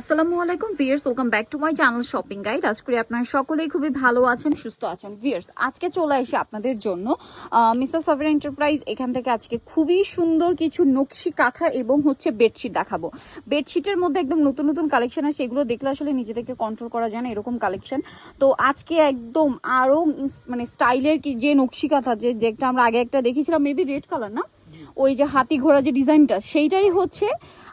আসসালামু আলাইকুম viewers welcome back to my channel shopping guide. আজ করি আপনারা সকলেই খুবই ভালো আছেন, সুস্থ আছেন। ভিয়ার্স আজকে চলে এসে আপনাদের জন্য মিস্টার সাফার এন্টারপ্রাইজ। এখান থেকে আজকে খুবই সুন্দর কিছু নকশি কাঁথা এবং হচ্ছে বেডশিট দেখাবো। বেডশিটের মধ্যে একদম নতুন নতুন কালেকশন আছে এগুলো দেখলে আসলে নিজেদেরকে কন্ট্রোল করা যায় না, এরকম কালেকশন। তো আজকে একদম আরও মানে স্টাইলের কি, যে নকশি কাঁথা, যে, যেটা আমরা আগে একটা দেখেছিলাম মেবি রেড কালার না? ওই যে হাতি ঘোড়া যে ডিজাইনটা সেইটারই হচ্ছে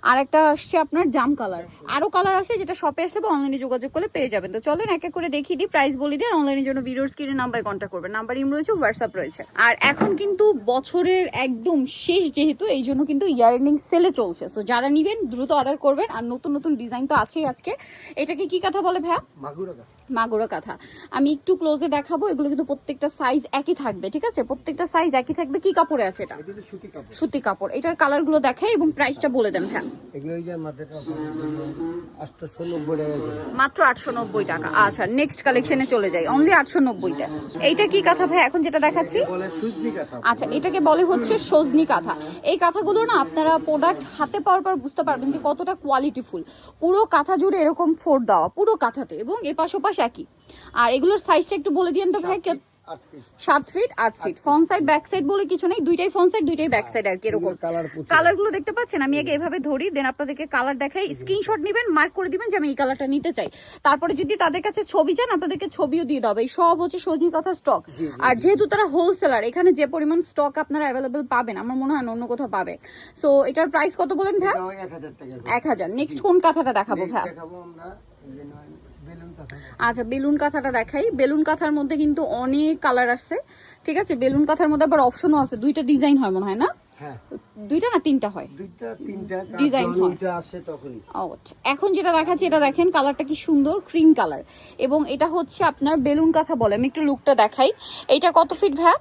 আর একটা আসছে আপনার জাম কালার। আরও কালার আছে যেটা শপে আসলে বা অনলাইনে যোগাযোগ করলে পেয়ে যাবেন। তো চলেন এক এক করে দেখিয়ে দিই প্রাইস বলে দিই অনলাইনের জন্য ভিডিওর স্ক্রিনে নাম্বারে কন্ট্যাক্ট করবেন। নাম্বার ইম রয়েছে হোয়াটসঅ্যাপ রয়েছে। আর এখন কিন্তু বছরের একদম শেষ যেহেতু এই জন্য কিন্তু ইয়ারনিং সেলে চলছে। সো যারা নিবেন দ্রুত অর্ডার করবেন আর নতুন নতুন ডিজাইন তো আছেই আজকে। এটাকে কি কথা বলে মাগুরাকা মাগুরা কাঁথা। আমি একটু ক্লোজে দেখাবো এগুলো কিন্তু প্রত্যেকটা সাইজ একই থাকবে ঠিক আছে? প্রত্যেকটা সাইজ একই থাকবে কি কাপড়ে আছে এটা? সুতি কাপড়। সুতি কাপড়। এটার কালারগুলো দেখাই এবং প্রাইসটা বলে দেন হ্যাঁ। মাত্র আটশো নব্বই টাকা। আচ্ছা নেক্সট কালেকশনে চলে যাই। অনলি আটশো নব্বইতে। এইটা কি কাঁথা ভাই এখন যেটা দেখাচ্ছি। আচ্ছা এটাকে বলে হচ্ছে সজনি কাঁথা। এই কাঁথাগুলো না আপনারা প্রোডাক্ট হাতে পাওয়ার পর বুঝতে পারবেন যে কতটা কোয়ালিটিফুল পুরো কাঁথা জুড়ে এরকম ফোর দেওয়া পুরো কাঁথাতে এবং এপাশ ওপাশ একই। আর এগুলোর সাইজটা একটু বলে দিয়েন তো ভাই সাত ফিট আট feet front side back side বলে কিছু নেই। দুইটাই ফ্রন্ট সাইড দুইটাই ব্যাক সাইড আর কি এরকম। কালারগুলো দেখতে পাচ্ছেন? আমি আগে এভাবে ধরি দেন আপনাদেরকে কালার দেখাই। স্ক্রিনশট নেবেন মার্ক করে দিবেন যে আমি এই কালারটা নিতে চাই। তারপরে যদি তাদের কাছে ছবি চান আপনাদেরকে ছবিও দিয়ে দেবে সব হচ্ছে সজনি কথা স্টক আর যেহেতু তারা হোলসেলার এখানে যে পরিমাণ স্টক আপনারা অ্যাভেলেবেল পাবেন আমার মনে হয় অন্য কোথাও পাবেন। সো এটার প্রাইস কত বলেন ভাই এক হাজার নেক্সট কোন কাঁথাটা দেখাবো ভাই দেখাবো আমরা আচ্ছা বেলুন কাঁথাটা দেখাই। বেলুন কাঁথার মধ্যে কিন্তু অনেক কালার আছে ঠিক আছে? বেলুন কাঁথার মধ্যে আবার অপশনও আছে। দুইটা ডিজাইন হয় মনে হয় না? হ্যাঁ। দুইটা না তিনটা হয়? দুইটা তিনটা। ওইটা আসে তখনই। আচ্ছা। এখন যেটা দেখাচ্ছি এটা দেখেন কালারটা কি সুন্দর ক্রিম কালার এবং এটা হচ্ছে আপনার বেলুন কাঁথা বলে। আমি একটু লুকটা দেখাই। এইটা কত ফিট ভ্যা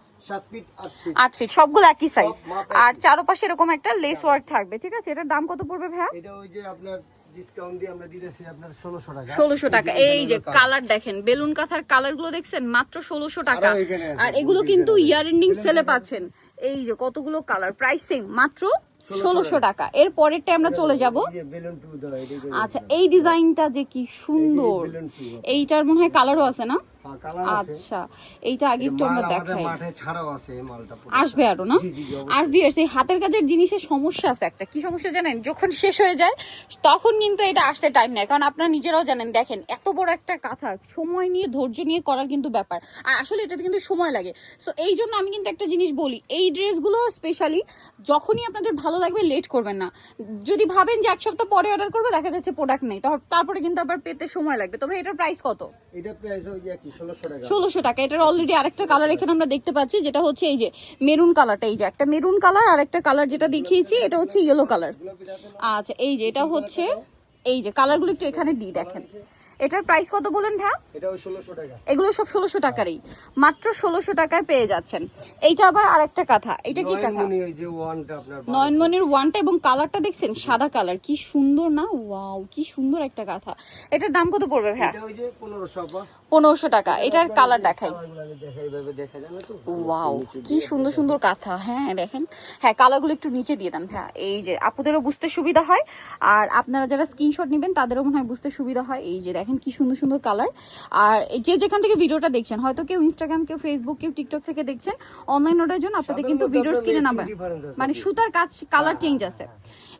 আট ফিট সবগুলো একই সাইজ আর চারপাশে এরকম একটা লেস ওয়ার্ক থাকবে। ঠিক আছে? এটার দাম কত পড়বে ভ্যা এটা ওই যে আপনার ডিসকাউন্ট দিয়ে আমরা দিতেছি আপনার ষোলোশো টাকা। এই যে কালার দেখেন বেলুন কাঁথার কালারগুলো দেখছেন? মাত্র টাকা। আরও এগুলো কিন্তু ইয়ার এন্ডিং সেলে পাচ্ছেন। এই যে কতগুলো কালার? প্রাইস সেম মাত্র ষোলোশো টাকা। এর পরেরটা আমরা চলে যাব। আচ্ছা এই ডিজাইনটা যে কি সুন্দর। এইটার মনে হয় কালারও আছে না? আচ্ছা এইটা আগে একটু আমরা দেখাই। আসবে আরও না। আর ভিয়ার্স এই হাতের কাজের জিনিসের সমস্যা আছে একটা। কি সমস্যা জানেন? যখন শেষ হয়ে যায় তখন কিন্তু এটা আসতে টাইম নেয়। কারণ আপনারা নিজেরাও জানেন দেখেন এত বড় একটা কাঁথা সময় নিয়ে ধৈর্য নিয়ে করার কিন্তু ব্যাপার। আর আসলে এটাতে কিন্তু সময় লাগে। সো এই জন্য আমি কিন্তু একটা জিনিস বলি এই ড্রেসগুলো স্পেশালি যখনই আপনাদের ভালো লাগবে লেট করবেন না। যদি ভাবেন যে এক সপ্তাহ পরে অর্ডার করবে দেখা যাচ্ছে প্রোডাক্ট নেই। তারপরে কিন্তু আবার পেতে সময় লাগবে। তবে এটার প্রাইস কত? এটা প্রাইস ওই কি ষোলোশো টাকা। এটার অলরেডি কালার এখানে আমরা দেখতে পাচ্ছি, যেটা হচ্ছে এই যে মেরুন এই যে একটা মেরুন কালার আর একটা কালার যেটা দেখিয়েছি, এটা হচ্ছে ইয়েলো কালার আচ্ছা এই যে এটা হচ্ছে, এই যে একটু এখানে দিই, দেখেন। এটার প্রাইস কত বলেন ভ্যা এটা ওই ষোলোশো টাকা। এগুলো সব ষোলোশো টাকারই। মাত্র ষোলোশো টাকায় পেয়ে যাচ্ছেন। এইটা আবার আরেকটা কথা। এটা কি কথা? নয়নমণি ওই যে ওয়ানটা আপনার নয়নমণির ওয়ানটা এবং কালারটা দেখছেন? সাদা কালার। কি সুন্দর না? ওয়াও কি সুন্দর একটা কথা। এটার দাম কত পড়বে ভ্যা এটা ওই যে পনেরোশো আপা পনেরোশো টাকা। এটার কালার দেখাই। দেখাই এইভাবে দেখা যায় না তো? ওয়াও কি সুন্দর সুন্দর কাঁথা। হ্যাঁ দেখেন। হ্যাঁ কালারগুলো একটু নিচে দিয়ে দেন হ্যাঁ এই যে আপুদেরও বুঝতে সুবিধা হয়। আর আপনারা যারা স্ক্রিনশট নেবেন তাদেরও মনে হয় বুঝতে সুবিধা হয়। এই যে দেখেন। কি সুন্দর সুন্দর কালার আর যে যেখান থেকে ভিডিওটা দেখছেন হয়তো কেউ ইনস্টাগ্রাম কেউ ফেসবুক কেউ টিকটক থেকে দেখছেন অনলাইন অর্ডারের জন্য আপনাদের কিন্তু ভিডিওর আপনার স্ক্রিনে নাম্বার। মানে সুতার কাজ কালার চেঞ্জ আছে।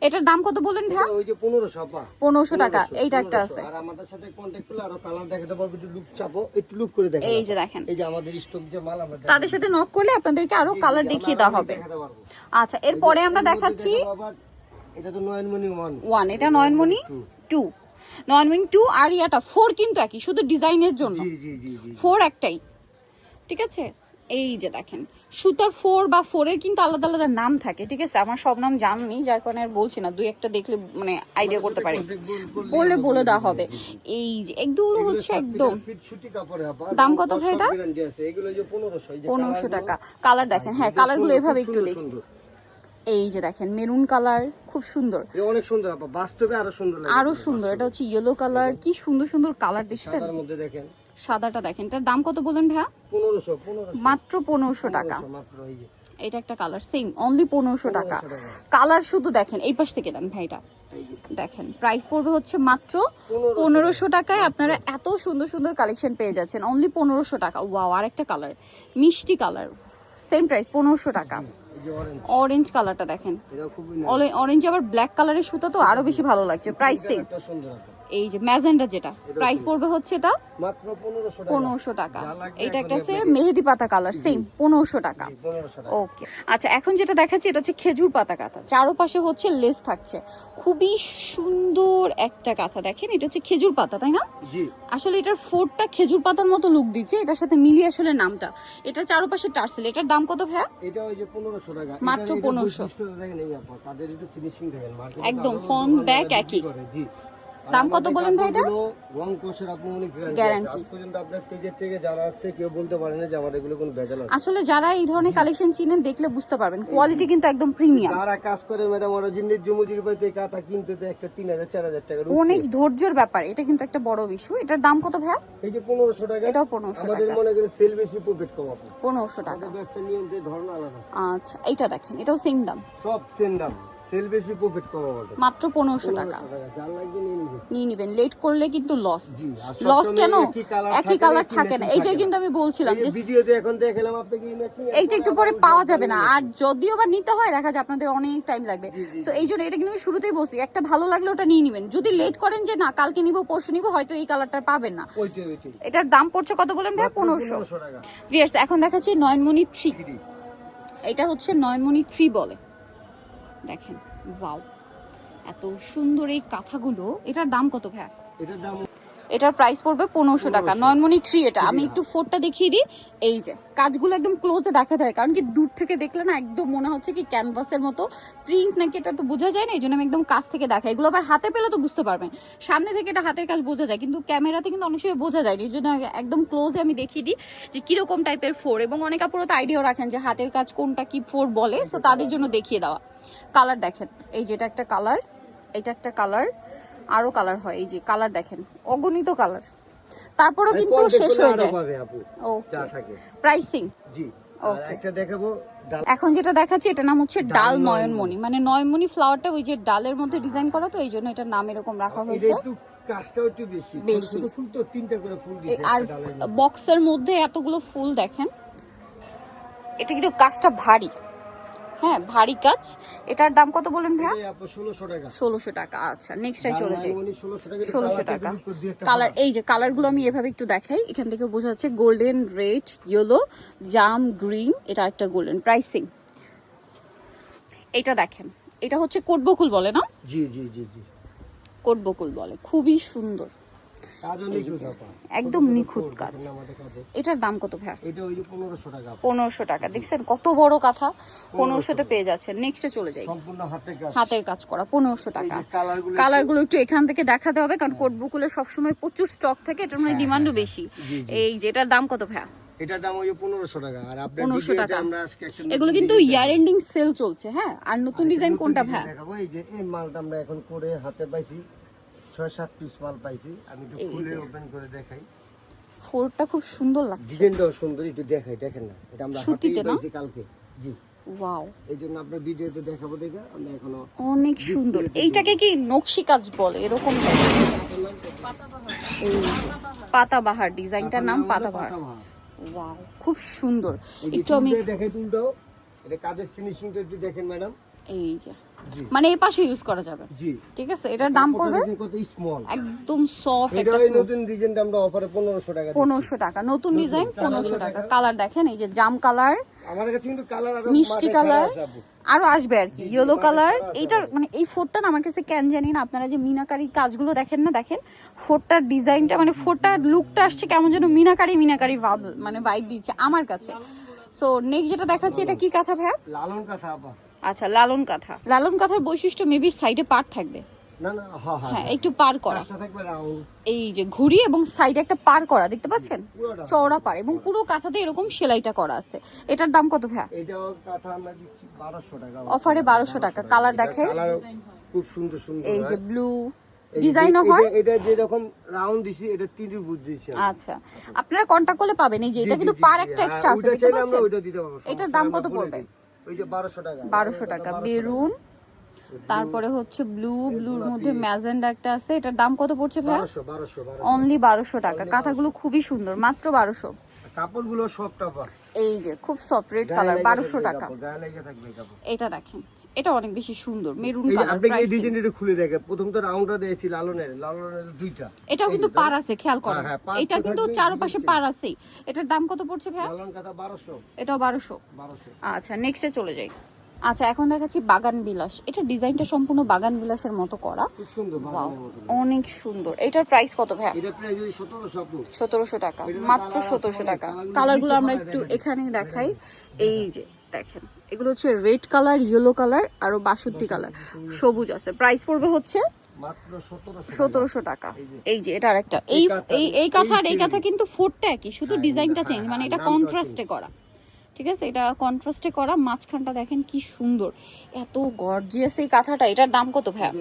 এটার দাম কত বললেন ভাই ওই যে পনেরোশো আপা পনেরোশো টাকা এইটা একটা আছে। আর আমাদের সাথে কন্ট্যাক্ট করলে আরও কালার দেখাতে পারব একটু লুক চাপো একটু লুক করে দেখো এই যে দেখেন। এই যে আমাদের স্টক যে মাল আমরা তাদের সাথে নক করলে আপনাদেরকে আরও কালার দেখিয়ে দেওয়া হবে। আচ্ছা এরপরে আমরা দেখাচ্ছি এটা তো নয়নমণি ওয়ান ওয়ান এটা নয়নমণি টু নয়নমণি টু আর ইয়াটা। ফোর কিন্তু একই শুধু ডিজাইনের জন্য। ফোর একটাই। ঠিক আছে? এই যে দেখেন সুতার ফোর বা ফোরের কিন্তু আলাদা আলাদা নাম থাকে ঠিক আছে? আমার সব নাম জানি যার কারণে আর বলছি না দুই একটা দেখলে মানে আইডিয়া করতে পারি। বলে বলে দেওয়া হবে। এই যে এগুলো হচ্ছে একদম দাম কত ভাই এটা? গ্যারান্টি আছে। এগুলো যে 1500 এই যে পনেরোশো টাকা। কালার দেখেন হ্যাঁ কালারগুলো এভাবে একটু দেখি। এই যে দেখেন মেরুন কালার খুব সুন্দর। অনেক সুন্দর আপা বাস্তবে আরও সুন্দর আরও সুন্দর এটা হচ্ছে ইয়েলো কালার কি সুন্দর সুন্দর কালার দেখছেন? মধ্যে দেখেন। সাদাটা দেখেন এটার দাম কত বলেন ভাইয়া? 1500 1500 মাত্র পনেরোশো টাকা। এটা একটা কালার সেম অনলি পনেরোশো টাকা। কালার শুধু দেখেন এই পাশ থেকে দেন ভাইটা। দেখেন প্রাইস পড়বে হচ্ছে মাত্র পনেরোশো পনেরোশো টাকায় আপনারা এত সুন্দর সুন্দর কালেকশন পেয়ে যাচ্ছেন অনলি পনেরোশো টাকা। ওয়াও আরেকটা কালার মিষ্টি কালার সেম প্রাইস পনেরোশো টাকা। অরেঞ্জ কালারটা দেখেন। অরেঞ্জ আবার ব্ল্যাক কালারের সুতা তো আরও বেশি ভালো লাগছে। Price same. এই যে ম্যাজেন্ডা যেটা প্রাইস পড়বে হচ্ছে এটা মাত্র পনেরোশো টাকা। টাকা। এইটা একটা আছে মেহেদি পাতা কালার সেম পনেরোশো টাকা। জি, পনেরোশো টাকা। ওকে আচ্ছা এখন যেটা দেখাচ্ছি এটা হচ্ছে খেজুর পাতা কাঁথা। চারোপাশে হচ্ছে লেস থাকছে। খুবই সুন্দর একটা কাঁথা দেখেন এটা হচ্ছে খেজুর পাতা তাই না? জি। আসলে এটার ফোরটা খেজুর পাতার মতো লুক দিচ্ছে এটার সাথে মিলিয়ে আসলে নামটা। এটা চারোপাশে টার্সেল এটার দাম কত ভাইয়া? এটা ওই যে পনেরোশো টাকা। মাত্র এটার- এটার 1500 বৈশিষ্ট্যটা দেখেন এই আপা, তাদের ফিনিশিং দেখেন একদম, back বিক্রি একই। জি। দাম কত আমাদের বলেন ভাই এটা? রং কোষের আপনি গ্যারান্টি পর্যন্ত আপনার পেজের থেকে যারা আছে কেউ বলতে পারে না যে আমাদের এগুলো কোনো ভেজাল আছে। আসলে যারা এই ধরনের কালেকশন চিনেন দেখলে বুঝতে পারবেন। কোয়ালিটি কিন্তু একদম প্রিমিয়াম যারা কাজ করে ম্যাডাম ওরা জিন্দির জমুজির পাইতে কাঁথা কিনতে তো একটা তিন হাজার চার হাজার টাকার অনেক ধৈর্যের ব্যাপার। এটা কিন্তু একটা বড় ইস্যু এটার দাম কত ভাইয়া? এই যে পনেরোশো টাকা। এটাও পনেরোশো আমাদের টাকা। মনে করে সেল বেশি প্রফিট কম আপনি পনেরোশো টাকা। আমাদের ব্যবসার নিয়মটা ধরন আলাদা। আচ্ছা এইটা দেখেন। এটাও সেম দাম। সব সেম দাম। সেল বেশি প্রফিট কম আমাদের মাত্র পনেরোশো টাকা। পনেরোশো লাগবে নিয়ে নিবে। নিয়ে নিবেন। লেট করলে কিন্তু লস লস কেন? একই কালার থাকে না। এইটাই কিন্তু আমি বলছিলাম যে ভিডিওতে এখন দেখালাম আপনাকে ম্যাচিং এইটা একটু পরে পাওয়া যাবে না। আর যদিও বা নিতে হয় দেখা যায় আপনাদের অনেক টাইম লাগবে। সো এই জন্য এটা কিন্তু আমি শুরুতেই বলছি একটা ভালো লাগলে ওটা নিয়ে নিবেন। যদি লেট করেন যে না কালকে নিব পরশু নিব হয়তো এই কালারটা পাবেন না। এটার দাম পড়ছে কত বলেন ভাই পনেরোশো। পনেরোশো টাকা। ভিয়ার্স এখন দেখাচ্ছি নয়নমণি থ্রি এটা হচ্ছে নয়নমণি থ্রি বলে। দেখেন ওয়াও। এত সুন্দর এই কাঁথাগুলো এটার দাম কত ভাই এটার দাম এটার প্রাইস পড়বে পনেরোশো টাকা। 1500 নয়নমণি থ্রি এটা। আমি একটু ফোরটা দেখিয়ে দিই। এই যে কাজগুলো একদম ক্লোজে দেখাতে হয় কারণ কি দূর থেকে দেখলে না একদম মনে হচ্ছে কি ক্যানভাসের মতো। প্রিন্ট নাকি এটা তো বোঝা যায় না এই জন্য আমি একদম কাছ থেকে দেখাই এগুলো আবার হাতে পেলে তো বুঝতে পারবেন। সামনে থেকে এটা হাতের কাজ বোঝা যায়। কিন্তু ক্যামেরাতে কিন্তু অনেক সময় বোঝা যায় না। এই জন্য একদম ক্লোজে আমি দেখিয়ে দিই যে কীরকম টাইপের ফোর এবং অনেক আপুরো তো আইডিয়াও রাখেন যে হাতের কাজ কোনটা কি ফোর বলে। সো তাদের জন্য দেখিয়ে দেওয়া। কালার দেখেন। এই যেটা একটা কালার এটা একটা কালার আরও কালার হয় এই যে কালার দেখেন অগণিত কালার তারপরেও কিন্তু শেষ হয়ে যায়। ওকে প্রাইসিং জি এখন যেটা দেখাচ্ছি এটা নাম হচ্ছে ডাল নয়নমণি। মানে নয়নমণি ফ্লাওয়ারটা ওই যে ডালের মধ্যে ডিজাইন করা তো এই জন্য এটার নাম এরকম রাখা হয়েছে। বেশি। আর। বক্সের মধ্যে এতগুলো ফুল দেখেন এটা কিন্তু কাজটা ভারী। হ্যাঁ ভারী কাজ। এটার দাম কত বলেন ভাইয়া? ষোলোশো টাকা। আচ্ছা নেক্সটটাই চলে যাই। ষোলোশো টাকা কালার এই যে কালারগুলো আমি এভাবে একটু দেখাই এখান থেকে বোঝা যাচ্ছে গোল্ডেন রেড ইয়েলো জাম গ্রিন এটা একটা গোল্ডেন প্রাইসিং এটা দেখেন এটা হচ্ছে কোটবকুল বলে না? জি জি জি জি। কোটবকুল বলে খুবই সুন্দর। একদম নিখুঁত কাজ। এটার দাম কত ভাইয়া? এটা ওই যে পনেরোশো টাকা। দেখছেন কত বড় কাঁথা? পনেরোশোতে পেয়ে যাচ্ছেন। নেক্সটে চলে যাই। সম্পূর্ণ হাতে কাজ। হাতের কাজ করা পনেরোশো টাকা। কালারগুলো কালারগুলো একটু এখান থেকে দেখাতে হবে কারণ কোট কোটবুকুলে সবসময় প্রচুর স্টক থাকে এটার মানে ডিমান্ডও বেশি হ্যাঁ, জি, জি। এই যেটার দাম কত ভাইয়া? এটার দাম ওই পনেরোশো টাকা। আর আপনার 1500 টাকা। আমরা আজকে একটা এগুলো নতুন কিন্তু design ইয়ার এন্ডিং সেল চলছে হ্যাঁ। আর নতুন ডিজাইন কোনটা দেখাবো। এই যে এই মালটা আমরা এখন করে হাতে পাইছি। ছয় সাত পিস মাল পাইছি। আমি একটু খুলে ওপেন করে দেখাই। ফোরটা খুব সুন্দর লাগছে। ডিজাইনটাও সুন্দর একটু দেখাই দেখেন না। এটা আমরা সুতিতে? পাইছি কালকে। জি। ওয়াও। এই জন্য আপনার ভিডিওতে দেখাবো দেখে আমরা এখনও অনেক সুন্দর। এইটাকে কি নকশি কাজ বলে? এরকম। পাতাবাহার ডিজাইনটার নাম পাতাবাহার। ওয়াও খুব সুন্দর। একটু আমি চুলটা দেখাই চুলটাও এটা কাজের ফিনিশিংটা একটু দেখেন ম্যাডাম। এই যে। মানে এই পাশে ইউজ করা যাবে। জি। ঠিক আছে? এটার দাম পড়বে? কত? স্মল একদম সফট এটা নতুন ডিজাইনটা আমরা অফারে পনেরোশো টাকা দিচ্ছি। পনেরোশো টাকা। নতুন ডিজাইন চালাগুলো পনেরোশো টাকা। কালার দেখেন এই যে জাম কালার আমাদের কাছে কিন্তু কালার আরও মিষ্টি কালার আরও আসবে আর কি। ইয়েলো কালার এইটার মানে এই ফোরটা না আমার কাছে কেন জানি না আপনারা যে মিনাকারি কাজগুলো দেখেন না দেখেন ফোরটার ডিজাইনটা মানে ফোরটার লুকটা আসছে কেমন যেন মিনাকারি মিনাকারি ভাব মানে ভাইব দিচ্ছে আমার কাছে। সো নেক্সট যেটা দেখাচ্ছি এটা কি কাঁথা ভাইয়া? লালন কথা আপা। আচ্ছা লালন কাঁথা। লালন কাঁথার বৈশিষ্ট্য মেবি সাইডে পার থাকবে। না না হ্যাঁ হ্যাঁ হ্যাঁ একটু পার করা। কাজটা থাকবে রাউন্ড। এই যে ঘুড়ি এবং সাইডে একটা পার করা দেখতে পাচ্ছেন? চওড়া পার এবং পুরো কাঁথাতে এরকম সেলাইটা করা আছে। এটার দাম কত ভাইয়া? এটাও কথা আমরা দিচ্ছি বারোশো টাকা। অফারে বারোশো টাকা। কালার দেখে খুব সুন্দর সুন্দর এই যে ব্লু ডিজাইনও হয়? এটা যেরকম রাউন্ড দিছি এটা বুঝ দিয়েছি আচ্ছা। আপনারা কন্টাক্ট করলে পাবেন। এই যে এটা কিন্তু পার একটা এক্সট্রা আছে দেখতে পাচ্ছেন? এটার দাম কত পড়বে? দিই। ওই যে বারোশো টাকা। বেরুন তারপরে হচ্ছে ব্লু ব্লুর মধ্যে ম্যাজেন্ডা একটা আছে। এটার দাম কত পড়ছে ভাই অনলি বারোশো টাকা। কাঁথাগুলো খুবই সুন্দর মাত্র বারোশো। কাপড়গুলো সব টাকা এই যে খুব সফট রেড কালার বারোশো টাকা। এটা দেখেন। এটা অনেক বেশি সুন্দর মেরুন কালার আপনি এই ডিজাইনটা খুলে দেখে প্রথম তো রাউন্ডটা দিয়েছি লালনের লালনের দুইটা। এটাও কিন্তু পার আছে খেয়াল করেন। হ্যাঁ, হ্যাঁ, এটা কিন্তু চারপাশে পার আছেই। এটার দাম কত পড়ছে ভাইয়া? লালন কাটা বারোশো। এটাও বারোশো? বারোশো। আচ্ছা নেক্সটে চলে যাই। আচ্ছা এখন দেখাচ্ছি বাগান বিলাস। এটা ডিজাইনটা সম্পূর্ণ বাগান বিলাসের মতো করা। অনেক সুন্দর। এটার প্রাইস কত ওই সতেরোশো টাকা মাত্র আছে সতেরোশো টাকা। কালারগুলো আমরা একটু এখানে দেখাই। এই যে দেখেন এগুলো হচ্ছে রেড কালার ইয়েলো কালার আর বাসন্তী কালার। সবুজ আছে। প্রাইস পড়বে হচ্ছে সতেরোশো টাকা। এই যে। এটা আরেকটা। এই এই এই এই এই কাঁথা কিন্তু ফোরটা একই শুধু ডিজাইনটা হ্যাঁ, চেঞ্জ মানে হ্যাঁ, এটা কন্ট্রাস্টে করা। ঠিক আছে? এটা কন্ট্রাস্টে করা মাঝখানটা দেখেন কি সুন্দর। এত গর্জিয়াস এই কাঁথাটা এটার দাম কত ভাইয়া?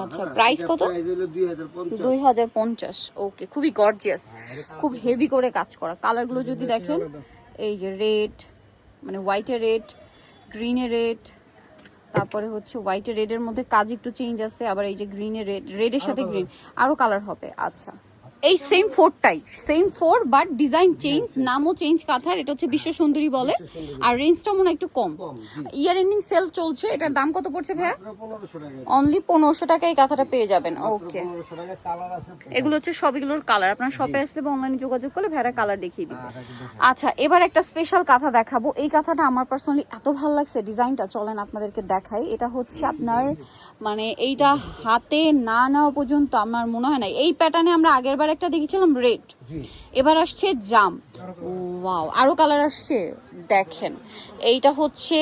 আচ্ছা। কত? দুই হাজার পঞ্চাশ। ওকে খুবই গর্জিয়াস খুব হেভি করে কাজ করা। কালারগুলো যদি দেখেন এই যে রেড মানে হোয়াইটে রেড গ্রিনে রেড তারপরে হচ্ছে হোয়াইটে রেডের মধ্যে কাজ একটু চেঞ্জ আছে আবার এই যে গ্রিনে রেড রেডের সাথে গ্রিন আরও কালার হবে আচ্ছা। এই same ফোরটাই same four but design change নামও চেঞ্জ কাঁথার এটা হচ্ছে বিশ্ব সুন্দরী বলে। আর রেঞ্জটা মনে একটু কম। ইয়ার এন্ডিং সেল চলছে এটার দাম কত পড়ছে ভাইয়া? অনলি পনেরোশো টাকায় এই কাঁথাটা পেয়ে যাবেন ওকে এগুলো হচ্ছে সবগুলোর কালার আপনার শপে আসলে বা অনলাইনে যোগাযোগ করলে ভেড়া কালার দেখিয়ে দিবে। হ্যাঁ। আচ্ছা এবার একটা স্পেশাল কাঁথা দেখাবো। এই কাঁথাটা আমার পার্সোনালি এত ভালো লাগছে ডিজাইনটা চলেন আপনাদেরকে দেখাই। এটা হচ্ছে আপনার মানে এইটা হাতে না নেওয়া পর্যন্ত আমার মনে হয় না এই প্যাটার্নে আমরা আগের বার একটা দেখেছিলাম রেড এবার আসছে জাম। ওয়াও আরও কালার আসছে। দেখেন এইটা হচ্ছে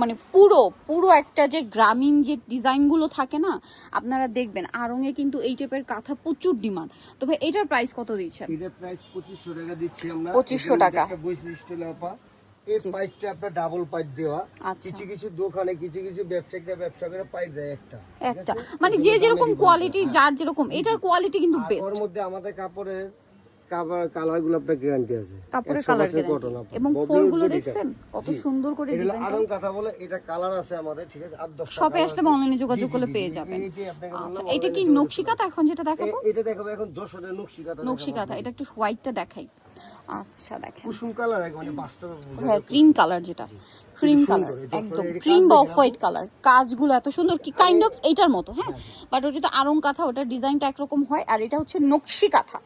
মানে পুরো পুরো একটা যে গ্রামীণ যে ডিজাইনগুলো থাকে না আপনারা দেখবেন আরঙে কিন্তু এই টাইপের কাঁথা প্রচুর ডিমান্ড তবে এটার প্রাইস কত দিচ্ছেন? এটার প্রাইস পঁচিশশো টাকা দিচ্ছি আমরা। পঁচিশশো টাকা। এই পাইপটা আপনার ডাবল পাইপ দেওয়া। আচ্ছা। কিছু কিছু দোকানে কিছু কিছু ব্যবসায়িকরা ব্যবসা করে পাইপ দেয় একটা। একটা। মানে যে যেরকম কোয়ালিটি যার যেরকম এটার কোয়ালিটি কিন্তু বেস্ট ওর মধ্যে আমাদের কাপড়ের কাপড় কালারগুলো আপনার গ্যারান্টি আছে। কাপড়ের কালার আপা। এবং দেখছেন? কত সুন্দর করে এটা ডিজাইন আরং কথা বলে এটা কালার আছে আমাদের ঠিক আছে? আর দশটা শপে আসলে অনলাইনে যোগাযোগ করলে পেয়ে যাবেন। আচ্ছা এটা কি online এ নকশি কাঁথা এখন যেটা দেখাবো? এটা দেখাবো এখন যশোরের নকশি কাঁথা নকশি কাঁথা এটা একটু হোয়াইটটা দেখাই। আচ্ছা দেখেন। কুসুম কালার মানে বাস্তবে হ্যাঁ ক্রিম কালার যেটা। ক্রিম কালার একদম। ক্রিম বা অফ হোয়াইট কালার কাজগুলো এত সুন্দর কি কাইন্ড অফ এইটার মতো হ্যাঁ? বাট ওটা তো আরং কাঁথা ওটার ডিজাইনটা একরকম হয় আর এটা হচ্ছে নকশি কাঁথা।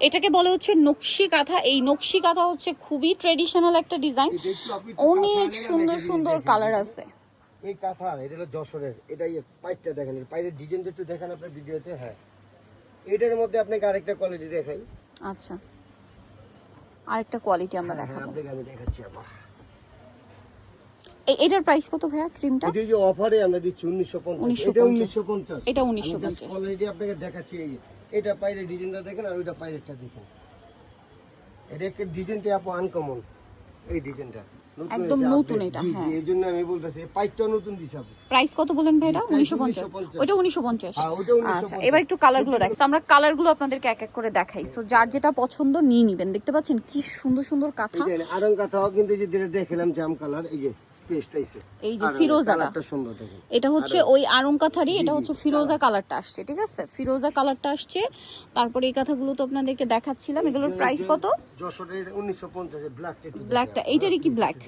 এটাকে বলে হচ্ছে নকশি কাঁথা। এই নকশি কাঁথা হচ্ছে খুবই ট্রেডিশনাল একটা ডিজাইন অনেক সুন্দর সুন্দর কালার আছে। এই কাঁথা এটা হলো যশোরের এটা এই পাইপটা দেখেন পাইপের ডিজাইনটা একটু দেখেন আপনার ভিডিওতে হ্যাঁ। এটার মধ্যে আপনাকে আরেকটা কোয়ালিটি দেখাই। আচ্ছা। আরেকটা কোয়ালিটি আমরা হ্যাঁ, হ্যাঁ, দেখাবো। আমি দেখাচ্ছি আবার এই এটার প্রাইস কত ভাইয়া ক্রিমটা এটা যে অফারে আমরা দিচ্ছি উনিশশো পঞ্চাশ। এটা 1950 উনিশশো পঞ্চাশ। এটা 1950 কোয়ালিটি আপনাকে দেখাচ্ছি এই যে। এটা পাইরে ডিজাইনটা দেখেন আর ওইটা পাইরেটটা দেখেন। এটা একটা ডিজাইনটা আপু আনকমন এই ডিজাইনটা একদম নতুন এটা, জি জি হ্যাঁ। আমি বলতাছি পাইটটা নতুন দিছি আপু। প্রাইস কত বলেন ভাই এটা price উনিশশো 1950 ওইটা উনিশশো পঞ্চাশ। হ্যাঁ, ওটা 1950 আচ্ছা এবার একটু কালারগুলো দেখ আমরা কালারগুলো আপনাদেরকে এক এক করে দেখাই। সো যার যেটা পছন্দ নিয়ে নিবেন। দেখতে পাচ্ছেন কি সুন্দর সুন্দর কাঁথা। আরং কাঁথাও কিন্তু যে দেখলাম জাম কালার এই যে। এই যে ফিরোজাটা। এটা হচ্ছে ওই আরং এটা হচ্ছে ফিরোজা কালারটা আসছে ঠিক আছে? ফিরোজা কালারটা আসছে। তারপরে এই কাঁথাগুলো তো আপনাদেরকে দেখাচ্ছিলাম। এগুলোর প্রাইস কত? ব্ল্যাকটা ব্ল্যাকটা এইটারই কি black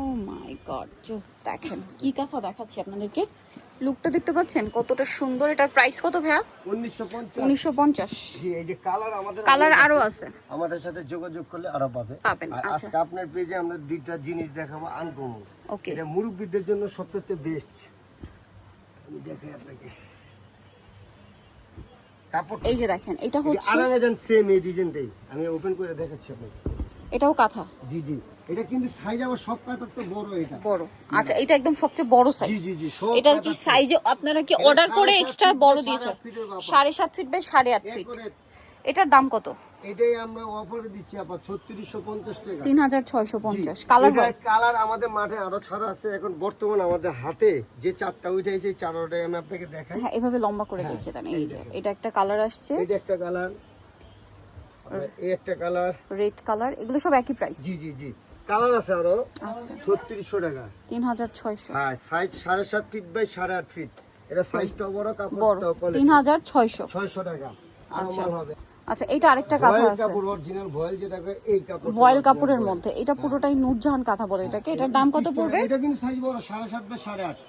oh my god just দেখেন। কি কাঁথা দেখাচ্ছি আপনাদেরকে? লুকটা দেখতে পাচ্ছেন? কতটা সুন্দর। এটার প্রাইস কত ভাইয়া? উনিশশো পঞ্চাশ। কালার আরও আছে। আমাদের সাথে যোগাযোগ করলে আরও পাবে। পাবেন, আচ্ছা। আজকে আপনার পেজে আমরা দুইটা জিনিস দেখাবো আনকমন ওকে এটা মুরব্বীদের জন্য সবচেয়ে বেস্ট আমি দেখাই আপনাকে। কাপড় এই যে দেখেন এটা হচ্ছে হাজার সেম এই ডিজাইনটাই আমি ওপেন করে দেখাচ্ছি আপনাকে। এটাও কাঁথা? জি জি। এটা কিন্তু সাইজ আবার সব কাতার তো বড় এটা। বড়। আচ্ছা এটা একদম সবচেয়ে বড় সাইজ জি জি সব এটা কি সাইজে আপনারা কি অর্ডার করে এক্সট্রা বড় দিয়েছ সাড়ে সাত ফিট বাই সাড়ে আট ফিট এটার দাম কত? এটাই আমরা অফারে দিচ্ছি ছত্রিশশো পঞ্চাশ টাকা। তিন হাজার ছয়শো পঞ্চাশ। কালার হয়? কালার আমাদের মাঠে আরও ছাড়া আছে। এখন বর্তমান আমাদের হাতে যে চারটা উঠে এই চারটাই আমি আপনাকে দেখাই। হ্যাঁ এভাবে লম্বা করে দেখিয়ে দেন। এই যে এটা একটা কালার আসছে। এটা একটা কালার এই একটা কালার। রেড কালার এগুলো সব একই প্রাইস জি জি জি। কালার আছে আরও। আচ্ছা। ছত্রিশশো টাকা। তিন হাজার ছয়শো। হ্যাঁ সাইজ সাড়ে সাত ফিট বাই সাড়ে আট ফিট এটা সাইজটাও বড় বড় কাপড়টাও তিন হাজার ছয়শো। ছয়শো টাকা। আচ্ছা। হবে। আচ্ছা এটা আরেকটা কাঁথা আছে। কাপড় অরিজিনাল ভয়েল যেটাকে এই কাপড় ভয়েল কাপড়ের মধ্যে। এটা পুরোটাই নূরজাহান কাঁথা বলে এটাকে। এটার দাম কত পড়বে? এটা কিন্তু সাইজ বড়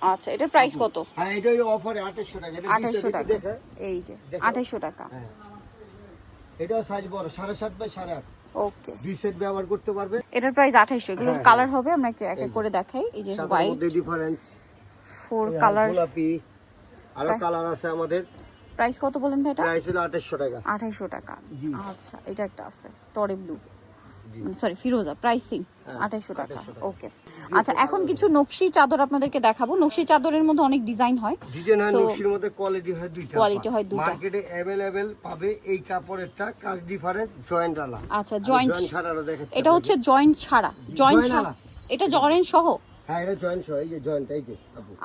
আচ্ছা এটার প্রাইস কত? হ্যাঁ এটা অফারে আঠাশশো টাকা। এই যে দেখো। আঠাইশশো টাকা। হ্যাঁ। এটাও সাইজ বড় সাড়ে সাত বাই সাড়ে আট। ওকে দুই সেট ব্যবহার করতে পারবে। এটার প্রাইস এগুলোর হ্যাঁ, কালার হবে আমরা এক এক করে দেখাই এই যে হোয়াইট ডিফারেন্স ফোর কালার গোলাপি আরও কালার আছে আমাদের। প্রাইস কত বলেন ভাই এটা? প্রাইস হলো আঠাশশো টাকা। টাকা। আচ্ছা এটা একটা আছে টরে ব্লু সরি ফিরোজা প্রাইসিং হ্যাঁ, আঠাইশশো টাকা। ওকে আচ্ছা এখন কিছু নকশি চাদর আপনাদেরকে দেখাবো। নকশি চাদরের মধ্যে অনেক ডিজাইন হয়। ডিজাইন হয় নকশির মধ্যে কোয়ালিটি হয় দুইটা Quality হয় দুইটা। মার্কেটে অ্যাভেলেবেল পাবে এই কাপড়েরটা কাজ ডিফারেন্স জয়েন্ট আলা। আচ্ছা জয়েন্ট জয়েন্ট দেখাচ্ছি এটা হচ্ছে জয়েন্ট ছাড়া। জয়েন্ট ছাড়া। এটা জয়েন্ট সহ? হ্যাঁ এটা জয়েন্ট সহ এই যে জয়েন্ট এই যে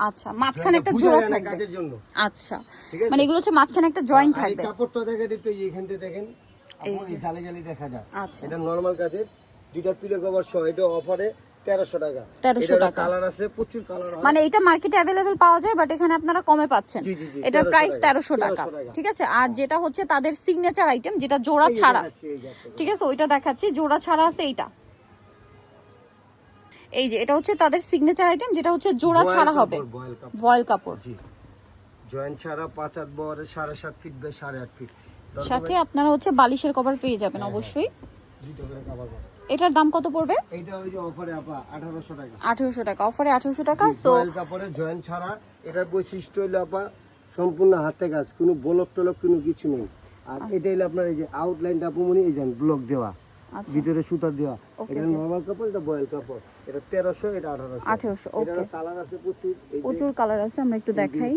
আচ্ছা মাঝখানে একটা বুঝা জোড়া থাকবে। কাজের জন্য। আচ্ছা। মানে এগুলো হচ্ছে মাঝখানে একটা জয়েন্ট এই থাকবে। কাপড়টা দেখেন একটু জালি জালি দেখা যায়। এটা নরমাল কাজের। দুইটা পিলো কভার সহ এটা অফারে তেরোশো টাকা। 1300 টাকা। কালার আছে প্রচুর কালার মানে এটা মার্কেটে অ্যাভেলেবেল পাওয়া যায় বাট এখানে আপনারা কমে পাচ্ছেন। জি, জি, জি, এটার প্রাইস তেরোশো টাকা। ঠিক আছে? আর যেটা হচ্ছে তাদের সিগনেচার আইটেম যেটা জোড়া ছাড়া। ঠিক আছে? ওইটা দেখাচ্ছি। জোড়া ছাড়া আছে এইটা। এই যে এটা হচ্ছে তাদের সিগনেচার আইটেম যেটা হচ্ছে জোড়া ছাড়া হবে। boil কাপড়। জয়েন্ট ছাড়া পাঁচ হাত বহরে সাড়ে সাত ফিট বাই সাড়ে আট ফিট সাথে আপনারা হচ্ছে বালিশের কভার পেয়ে যাবেন হ্যাঁ, অবশ্যই। কাভার পাবে। এটার দাম কত পড়বে? এটা ওই যে অফারে আপা আঠারোশো টাকা। আঠেরোশো টাকা অফারে আঠেরোশো টাকা সো রয়্যাল কাপড়ের জয়েন্ট ছাড়া এটার বৈশিষ্ট্য হলো আপা সম্পূর্ণ হাতে কাজ কোনো বলক টলক কোনো কিছু নেই। আর এটা হলো আপনার এই যে আউটলাইনটা আপুমনি এই যে ব্লক দেওয়া আচ্ছা। ভিতরে সুতা দেওয়া। এটা নরমাল কাপড় এটা বয়েল কাপড় এটা তেরোশো এটা আঠারোশো। 1800, এটার okay. কালার আছে প্রচুর প্রচুর কালার আছে আমরা একটু দেখাই।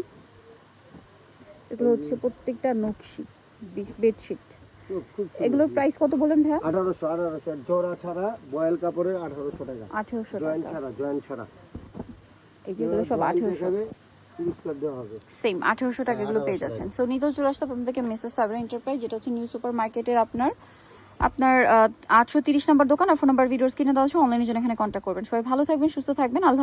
এগুলো হচ্ছে প্রত্যেকটা নকশি। বেডশিট এগুলোর প্রাইস কত বলেন ভাইয়া? আঠারোশো আঠারোশো। জোড়া ছাড়া বয়েল কাপড়ের আঠারোশো টাকা। আঠেরোশো জয়েন্ট টাকা। ছাড়া জয়েন্ট ছাড়া। এই যেগুলো সব আঠেরোশো। দেখাবে পুরস্কার দেওয়া হবে। সেম আঠেরোশো টাকা এগুলো পেয়ে 1800 যাচ্ছেন। সো নিতেও চলে আসতে আপনাদের থেকে মেসেজ সাবরা এন্টারপ্রাইজ যেটা হচ্ছে নিউ সুপার মার্কেটের আপনার আপনার আটশো তিরিশ নম্বর দোকান আর ফোন নাম্বার ভিডিওস কিনে দেওয়া আছে। অনলাইনের জন্য এখানে কন্ট্যাক্ট করবেন। সবাই ভালো থাকবেন সুস্থ থাকবেন। আল্লাহ